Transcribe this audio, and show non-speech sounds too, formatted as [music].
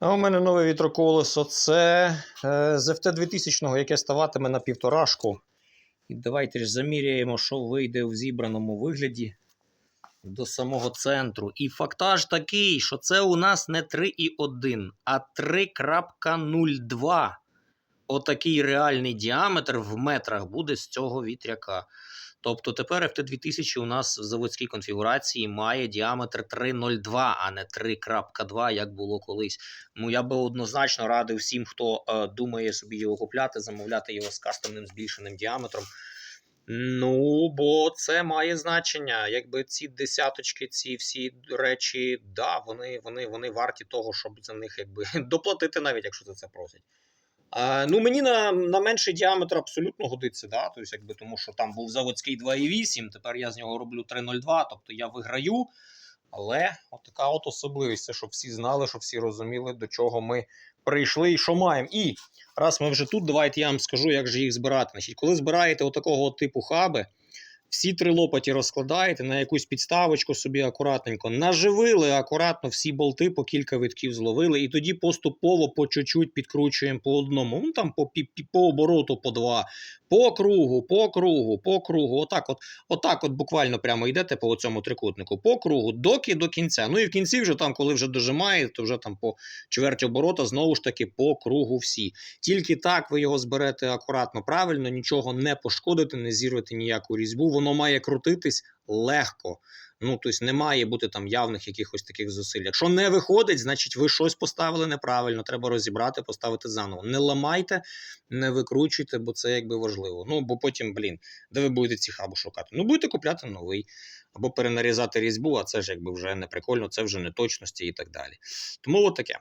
А у мене нове вітроколесо. Це з FT 2000, яке ставатиме на півторашку. І давайте ж заміряємо, що вийде в зібраному вигляді до самого центру. І фактаж такий, що це у нас не 3,1, а 3.02. Отакий реальний діаметр в метрах буде з цього вітряка. Тобто тепер FT2000 у нас в заводській конфігурації має діаметр 3,02, а не 3.2, як було колись. Ну я би однозначно радив всім, хто е, думає собі його купляти, замовляти його з кастомним збільшеним діаметром. Ну, бо це має значення. Якби ці десяточки, ці всі речі, да, вони, вони, вони варті того, щоб за них якби [laughs] доплатити, навіть якщо за це просять. Ну, мені на, на менший діаметр абсолютно годиться, да? тобто, якби, тому що там був заводський 2,8, тепер я з нього роблю 3,02, тобто я виграю. Але от така от особливість, щоб всі знали, щоб всі розуміли, до чого ми прийшли і що маємо. І раз ми вже тут, давайте я вам скажу, як же їх збирати. Значить, коли збираєте отакого от типу хаби, всі три лопаті розкладаєте на якусь підставочку собі акуратненько, наживили акуратно всі болти, по кілька витків зловили, і тоді поступово по чуть-чуть підкручуємо по одному. Ну там по, по обороту по два, по кругу, по кругу, по кругу. Отак, от, отак, от буквально прямо йдете по цьому трикутнику, по кругу, доки до кінця. Ну і в кінці, вже там, коли вже дожимаєте, то вже там по чверть оборота, знову ж таки, по кругу всі. Тільки так ви його зберете акуратно, правильно, нічого не пошкодите, не зірвете ніяку різьбу. Воно має крутитись легко. Ну, тобто не має бути там явних якихось таких зусиль. Якщо не виходить, значить ви щось поставили неправильно. Треба розібрати, поставити заново. Не ламайте, не викручуйте, бо це якби важливо. Ну, бо потім, блін, де ви будете ці хабу шукати? Ну, будете купляти новий або перенарізати різьбу, а це ж якби вже не прикольно, це вже не точності і так далі. Тому от таке.